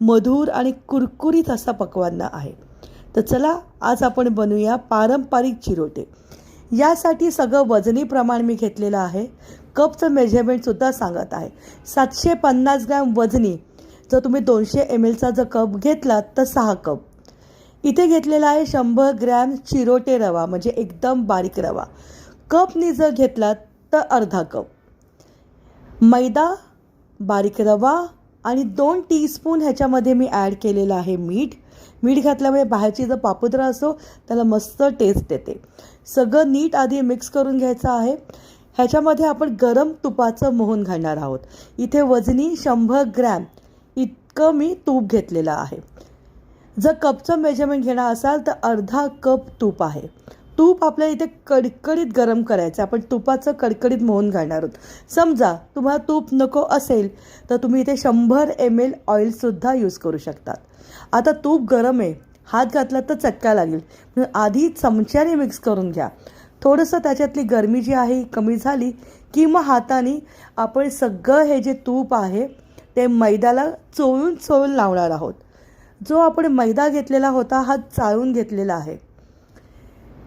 मधुर आणि कुरकुरीत असा पकवांना आहे. तर चला आज आपण बनवूया पारंपरिक चिरोटे. यासाठी सगळं वजनी प्रमाण मी घेतलेलं आहे. कपचं मेजरमेंटसुद्धा सांगत आहे. सातशे पन्नास ग्रॅम वजनी जर तुम्ही दोनशे एम एलचा जर कप घेतलात तर सहा कप. इथे घेतलेला आहे शंभर ग्रॅम चिरोटे रवा म्हणजे एकदम बारीक रवा. कपनी जर घेतलात तर अर्धा कप. मैदा बारीक रवा आणि दोन टीस्पून ह्याच्यामध्ये मी ॲड केलेलं आहे मीठ. मीठ घातल्यामुळे बाहेरची जर पापुद्रा असो त्याला मस्त टेस्ट येते सगळं नीट आधी मिक्स करून घ्यायचं आहे. ह्याच्यामध्ये आपण गरम तुपाचं मोहन घालणार आहोत. इथे वजनी शंभर ग्रॅम इतकं मी तूप घेतलेलं आहे. जर कपचं मेजरमेंट घेणार असाल तर अर्धा कप तूप आहे. तूप आपल्या इथे कडकडीत गरम करायचं आपण तुपाचं कडकडीत मोहन घालणार आहोत. समजा तुम्हाला तूप नको असेल तर तुम्ही इथे शंभर एम एल ऑइलसुद्धा यूज करू शकतात. आता तूप गरम आहे. हात घातला तर चटका लागेल. म्हणून आधी चमच्याने मिक्स करून घ्या. थोडंसं त्याच्यातली गरमी जी आहे कमी झाली की मग हाताने आपण सगळं हे जे तूप आहे ते मैद्याला चोळून चोळून लावणार आहोत. जो आपण मैदा घेतलेला होता हा चाळून घेतलेला आहे.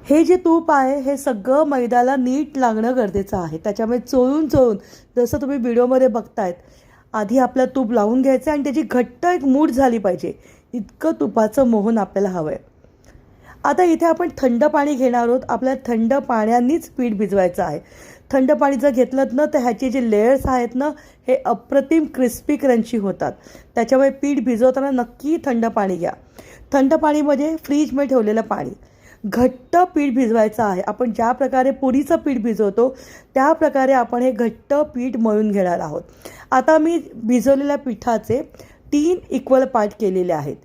हे जे तूप आहे हे सगळं मैद्याला नीट लागणं गरजेचं आहे. त्याच्यामुळे चोळून चोळून जसं तुम्ही व्हिडिओमध्ये बघतायत आधी आपलं तूप लावून घ्यायचं आणि त्याची घट्ट एक मूठ झाली पाहिजे. इतकं तुपाचं मोहन आपल्याला हवं आहे आता इथे आपण थंड पाणी घेणार आहोत. आपल्या थंड पाण्यानेच पीठ भिजवायचं आहे. थंड पाणी जर घेतलं ना तर ह्याचे जे लेयर्स आहेत ना हे अप्रतिम क्रिस्पी क्रंची होतात. त्याच्यामुळे पीठ भिजवताना नक्की थंड पाणी घ्या. थंड पाणीमध्ये म्हणजे फ्रीजमध्ये ठेवलेलं पाणी. घट्ट पीठ भिजवायचं आहे. आपण ज्या प्रकारे पुरीचं पीठ भिजवतो त्या प्रकारे आपण हे घट्ट पीठ मळून घेणार आहोत. आता मी भिजवलेल्या पिठाचे तीन इक्वल पार्ट केलेले आहेत.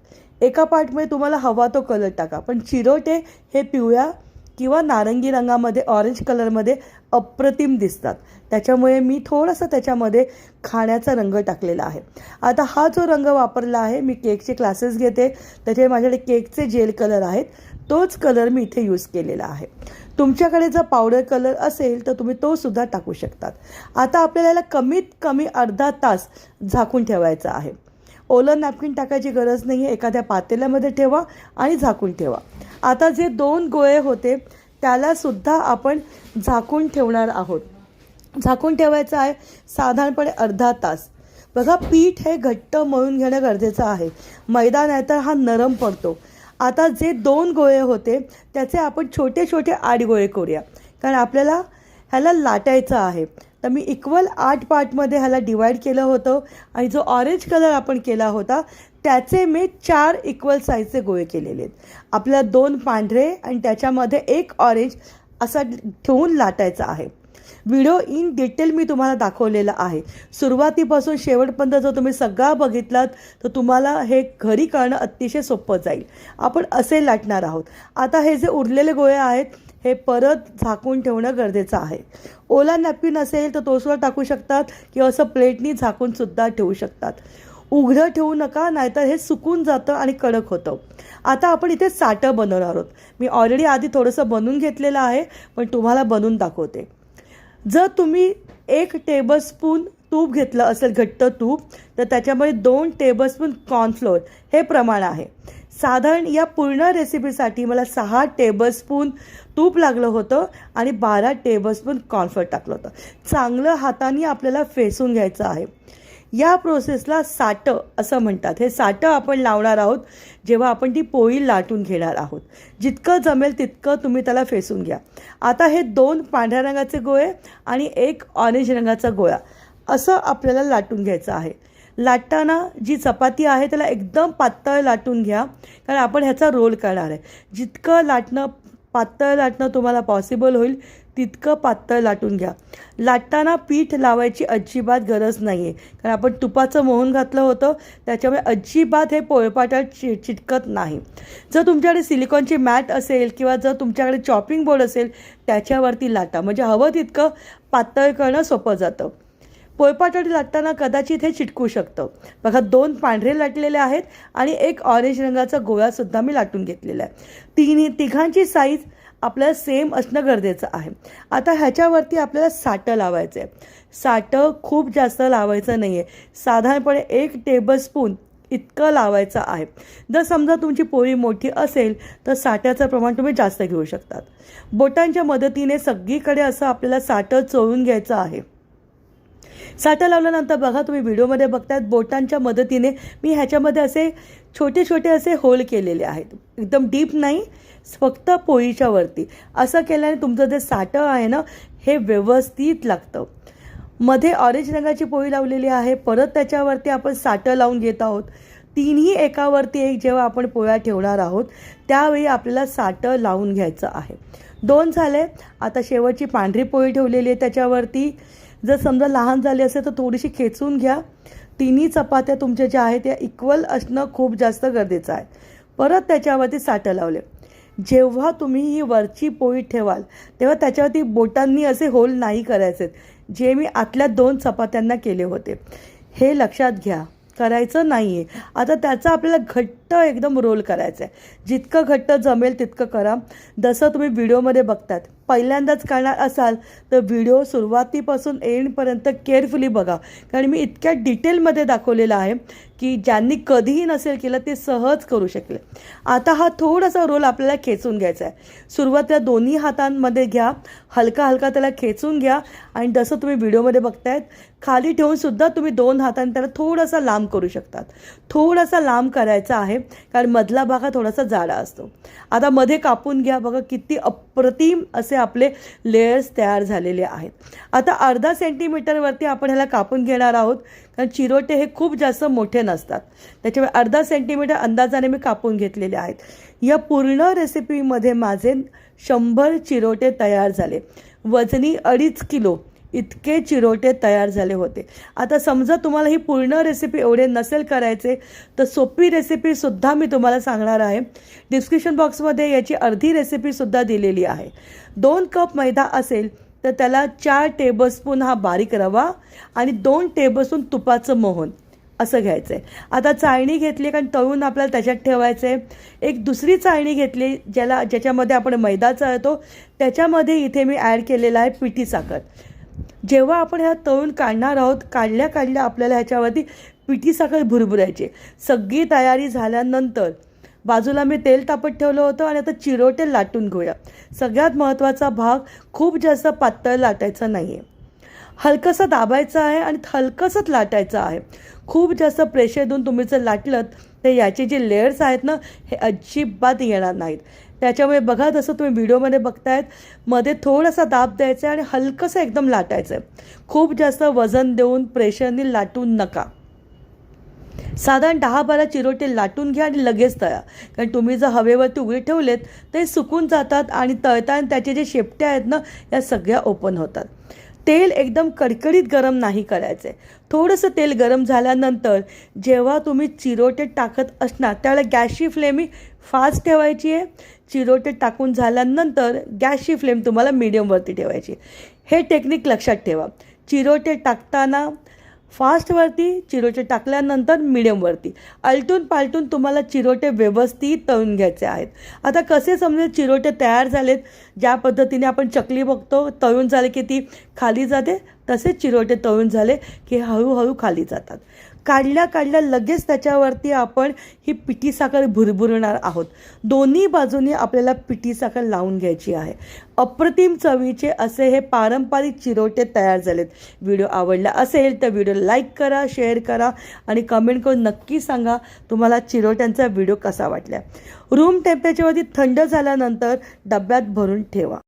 एका पार्टमध्ये तुम्हाला हवा तो कलर टाका पण चिरोटे हे पिवळ्या किंवा नारंगी रंगामध्ये ऑरेंज कलरमध्ये अप्रतिम दिसतात. त्याच्यामुळे मी थोडंसं त्याच्यामध्ये खाण्याचा रंग टाकलेला आहे. आता हा जो रंग वापरला आहे मी केकचे क्लासेस घेते. त्याचे माझ्याकडे केकचे जेल कलर आहेत. तोच कलर मी इथे यूज केलेला आहे. तुमच्याकडे जर पावडर कलर असेल तर तुम्ही तो सुद्धा टाकू शकतात. आता आपल्याला कमीत कमी अर्धा तास झाकून ठेवायचा आहे. ओलं नॅपकिन टाकायची गरज नाही आहे एखाद्या पातेल्यामध्ये ठेवा आणि झाकून ठेवा. आता जे दोन गोळे होते त्यालासुद्धा आपण झाकून ठेवणार आहोत. झाकून ठेवायचं आहे साधारणपणे अर्धा तास. बघा पीठ हे घट्ट मळून घेणं गरजेचं आहे. मैदा नाही तर हा नरम पडतो. आता जे दोन गोळे होते त्याचे आपण छोटे छोटे आठ गोळे करूया. कारण आपल्याला ह्याला लाटायचं आहे. तर मी इक्वल आठ पार्टमध्ये ह्याला डिवाईड केलं होतं आणि जो ऑरेंज कलर आपण केला होता त्याचे मी चार इक्वल साईजचे गोळे केलेले आहेत. आपल्याला दोन पांढरे आणि त्याच्यामध्ये एक ऑरेंज असा ठेवून लाटायचा आहे. व्हिडिओ इन डिटेल मी तुम्हाला दाखवलेला आहे. सुरुवातीपासून शेवटपर्यंत जर तुम्ही सगळा बघितलात तर तुम्हाला हे घरी करणं अतिशय सोपं जाईल. आपण असे लाटणार आहोत. आता हे जे उरलेले गोळे आहेत हे परत झाकून ठेवणं गरजेचं आहे. ओला नॅपकिन असेल तर तो सुद्धा टाकू शकतात किंवा असं प्लेटनी झाकून सुद्धा ठेवू शकतात. उघडं ठेवू नका नाहीतर हे सुकून जातं आणि कडक होतं. आता आपण इथे साठं बनवणार आहोत. मी ऑलरेडी आधी थोडंसं बनवून घेतलेलं आहे पण तुम्हाला बनवून दाखवते. जर तुम्ही एक टेबलस्पून तूप घेतलं असेल घट्ट तूप तर त्याच्यामध्ये दोन टेबलस्पून कॉर्नफ्लोअर हे प्रमाण आहे. साधारण या पूर्ण रेसिपीसाठी मला सहा टेबलस्पून तूप लागलं होतं आणि बारा टेबलस्पून कॉर्नफ्लोअर टाकलं होतं. चांगलं हाताने आपल्याला फेसून घ्यायचं आहे. या प्रोसेसला साटं असं म्हणतात. हे साटं आपण लावणार आहोत जेव्हा आपण ती पोळी लाटून घेणार आहोत. जितकं जमेल तितकं तुम्ही त्याला फेसून घ्या. आता हे दोन पांढऱ्या रंगाचे गोळे आणि एक ऑरेंज रंगाचा गोळा. असं आपल्याला लाटून घ्यायचं आहे. लाटताना जी चपाती आहे त्याला एकदम पातळ लाटून घ्या कारण आपण ह्याचा रोल करणार आहे. जितकं लाटणं पातळ लाटणं तुम्हाला पॉसिबल होईल. तितकं पातळ लाटून घ्या. लाटताना पीठ लावायची अजिबात गरज नाही आहे कारण आपण तुपाचं मोहन घातलं होतं त्याच्यामुळे अजिबात हे पोळपाटात चि चिटकत नाही. जर तुमच्याकडे सिलिकॉनची मॅट असेल किंवा जर तुमच्याकडे चॉपिंग बोर्ड असेल त्याच्यावरती लाटा. म्हणजे हवं तितकं पातळ करणं सोपं जातं. पोयपाटोळी लाटताना कदाचित हे चिटकू शकतं. बघा दोन पांढरे लाटलेले आहेत आणि एक ऑरेंज रंगाचा गोळासुद्धा मी लाटून घेतलेला आहे. तिन्ही तिघांची साईज आपल्याला सेम असणं गरजेचं आहे. आता ह्याच्यावरती आपल्याला साटं लावायचं आहे साटं खूप जास्त लावायचं नाही आहे साधारणपणे एक टेबलस्पून इतकं लावायचं आहे. जर समजा तुमची पोळी मोठी असेल तर साठ्याचं प्रमाण तुम्ही जास्त घेऊ शकतात. बोटांच्या मदतीने सगळीकडे असं आपल्याला साठं चोळून घ्यायचं आहे. साठं लावल्यानंतर बघा तुम्ही व्हिडिओमध्ये बघतात बोटांच्या मदतीने मी ह्याच्यामध्ये असे छोटे छोटे असे होल केलेले आहेत. एकदम डीप नाही फक्त पोळीच्या वरती. असं केल्याने तुमचं जे साठं आहे ना हे व्यवस्थित लागतं. मध्ये ऑरेंज रंगाची पोळी लावलेली आहे परत त्याच्यावरती आपण साठं लावून घेत आहोत. तिन्ही एकावरती एक जेव्हा आपण पोळ्या ठेवणार आहोत त्यावेळी आपल्याला साठं लावून घ्यायचं आहे. दोन झाले आता शेवटची पांढरी पोळी ठेवलेली आहे त्याच्यावरती. जर समजा लहान झाली असेल तर थोडीशी खेचून घ्या. तिन्ही चपात्या तुमच्या ज्या आहेत त्या इक्वल असणं खूप जास्त गरजेचं आहे. परत त्याच्यावरती साठं लावले. जेव्हा तुम्ही ही वरची पोळी ठेवाल तेव्हा त्याच्यावरती बोटांनी असे होल नाही करायचे जे मी आतल्या दोन चपात्यांना केले होते. हे लक्षात घ्या. करायचं नाही आहे आता त्याचा आपल्याला घट्ट एकदम रोल करायचा आहे जितकं घट्ट जमेल तितकं करा. जसं तुम्ही व्हिडिओमध्ये बघतात पहिल्यांदाच करणार असाल तर व्हिडिओ सुरुवातीपासून एंडपर्यंत केअरफुली बघा. कारण मी इतक्या डिटेलमध्ये दाखवलेलं आहे की ज्यांनी कधीही नसेल केलं ते सहज करू शकले. आता हा थोडासा रोल आपल्याला खेचून घ्यायचा आहे सुरुवातीला दोन्ही हातांमध्ये घ्या. हलका हलका त्याला खेचून घ्या. आणि जसं तुम्ही व्हिडिओमध्ये बघतायत खाली ठेवून सुद्धा तुम्ही दोन हाताने त्याला थोडासा लांब करू शकतात. थोडासा लांब करायचा आहे कारण मधला भाग हा थोडासा जाडा असतो. आता मध्ये कापून घ्या बघा किती अप्रतिम असे आपले लेयर्स तयार झालेले आहेत. आता अर्धा सेंटीमीटरवरती आपण ह्याला कापून घेणार आहोत कारण चिरोटे हे खूप जास्त मोठे नसतात. त्याच्यामुळे अर्धा सेंटीमीटर अंदाजाने मी कापून घेतलेले आहेत. या पूर्ण रेसिपीमध्ये माझे शंभर चिरोटे तयार झाले. वजनी अडीच किलो. इतके चिरोटे तयार झाले होते. आता समजा तुम्हाला ही पूर्ण रेसिपी एवढे नसेल करायचे तर सोपी रेसिपीसुद्धा मी तुम्हाला सांगणार आहे. डिस्क्रिप्शन बॉक्समध्ये याची अर्धी रेसिपीसुद्धा दिलेली आहे. दोन कप मैदा असेल तर त्याला चार टेबलस्पून हा बारीक रवा आणि दोन टेबलस्पून तुपाचं मोहन असं घ्यायचं आहे आता चाळणी घेतली कारण तळून आपल्याला त्याच्यात ठेवायचं आहे एक दुसरी चाळणी घेतली ज्याला ज्याच्यामध्ये आपण मैदा चाळतो त्याच्यामध्ये इथे मी ॲड केलेला आहे पिठी साखर. जेव्हा आपण ह्या तळून काढणार आहोत काढल्या काढल्या आपल्याला ह्याच्यावरती पिठीसाखर भुरभुरायची सगळी तयारी झाल्यानंतर बाजूला मी तेल तापत ठेवलं होतं आणि आता चिरोटे लाटून घेऊया. सगळ्यात महत्त्वाचा भाग खूप जास्त पातळ लाटायचा नाही आहे हलकंसं दाबायचं आहे आणि हलकंसंच लाटायचं आहे. खूप जास्त प्रेशर देऊन तुम्ही जर लाटलं तर याचे जे लेयर्स आहेत ना हे अजिबात येणार नाहीत. त्याच्यामुळे बघा जसं तुम्ही व्हिडिओमध्ये बघतायत मध्ये थोडासा दाब द्यायचा आहे आणि हलकंसं एकदम लाटायचं. आहे खूप जास्त वजन देऊन प्रेशरने लाटून नका. साधारण दहा बारा चिरोटे लाटून घ्या आणि लगेच तळा. कारण तुम्ही जर हवेवरती उघडे ठेवलेत ते सुकून जातात आणि तळताना त्याचे जे शेपट्या आहेत ना या सगळ्या ओपन होतात. तेल एकदम कडकडीत गरम नाही करायचं आहे थोडंसं तेल गरम झाल्यानंतर जेव्हा तुम्ही चिरोटे टाकत असणार त्यावेळेला गॅसची फ्लेम ही फास्ट ठेवायची आहे. चिरोटे टाकून झाल्यानंतर गॅसची फ्लेम तुम्हाला मीडियमवरती ठेवायची हे टेक्निक लक्षात ठेवा. चिरोटे टाकताना फास्टवरती चिरोटे टाकल्यानंतर मिडियमवरती. आलटून पालटून तुम्हाला चिरोटे व्यवस्थित तळून घ्यायचे आहेत. आता कसे समजेल चिरोटे तयार झालेत ज्या पद्धतीने आपण चकली बघतो तळून झाले की ती खाली जाते तसेच चिरोटे तळून झाले की हळूहळू खाली जातात. काढल्या काढल्या लगेच त्याच्यावरती आपण ही पिठी साखर भुरभुरणार आहोत. दोन्ही बाजूनी आपल्याला पिठी साखर लावून घ्यायची आहे. अप्रतिम चवीचे असे हे पारंपरिक चिरोटे तयार झालेत. व्हिडिओ आवडला असेल तर व्हिडिओ लाईक करा शेअर करा आणि कमेंट करून नक्की सांगा तुम्हाला चिरोट्यांचा व्हिडिओ कसा वाटला. रूम टेम्परेचरवरती थंड झाल्यानंतर डब्यात भरून ठेवा.